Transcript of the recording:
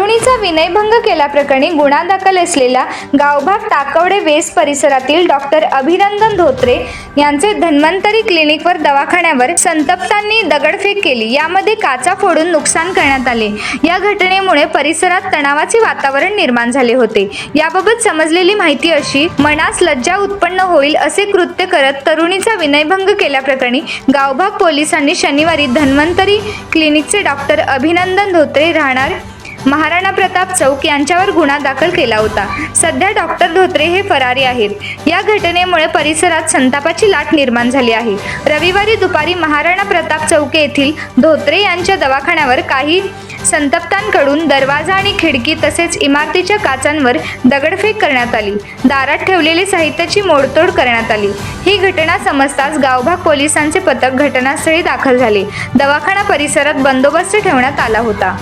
तरुणीचा विनयभंग केल्याप्रकरणी गुन्हा दाखल असलेला गावभाग टाकवडे वेस परिसरातील डॉक्टर अभिनंदन धोत्रे यांचे धन्वंतरी क्लिनिकवर दवाखान्यावर संतप्तांनी दगडफेक केली. यामध्ये काचा फोडून नुकसान करण्यात आले. या घटनेमुळे परिसरात तणावाचे वातावरण निर्माण झाले होते. याबाबत समजलेली माहिती अशी मनास लज्जा उत्पन्न होईल असे कृत्य करत तरुणीचा विनयभंग केल्याप्रकरणी गावभाग पोलिसांनी शनिवारी धन्वंतरी क्लिनिकचे डॉक्टर अभिनंदन धोत्रे राहणार महाराणा प्रताप चौक यांच्यावर गुन्हा दाखल केला होता. सध्या डॉक्टर धोत्रे हे फरारी आहेत. या घटनेमुळे परिसरात संतापाची लाट निर्माण झाली आहे. रविवारी दुपारी महाराणा प्रताप चौक येथील धोत्रे यांच्या दवाखान्यावर काही संतप्तांकडून दरवाजा आणि खिडकी तसेच इमारतीच्या काचांवर दगडफेक करण्यात आली. दारात ठेवलेले साहित्याची मोडतोड करण्यात आली. ही घटना समजताच गावभाग पोलिसांचे पथक घटनास्थळी दाखल झाले. दवाखाना परिसरात बंदोबस्त ठेवण्यात आला होता.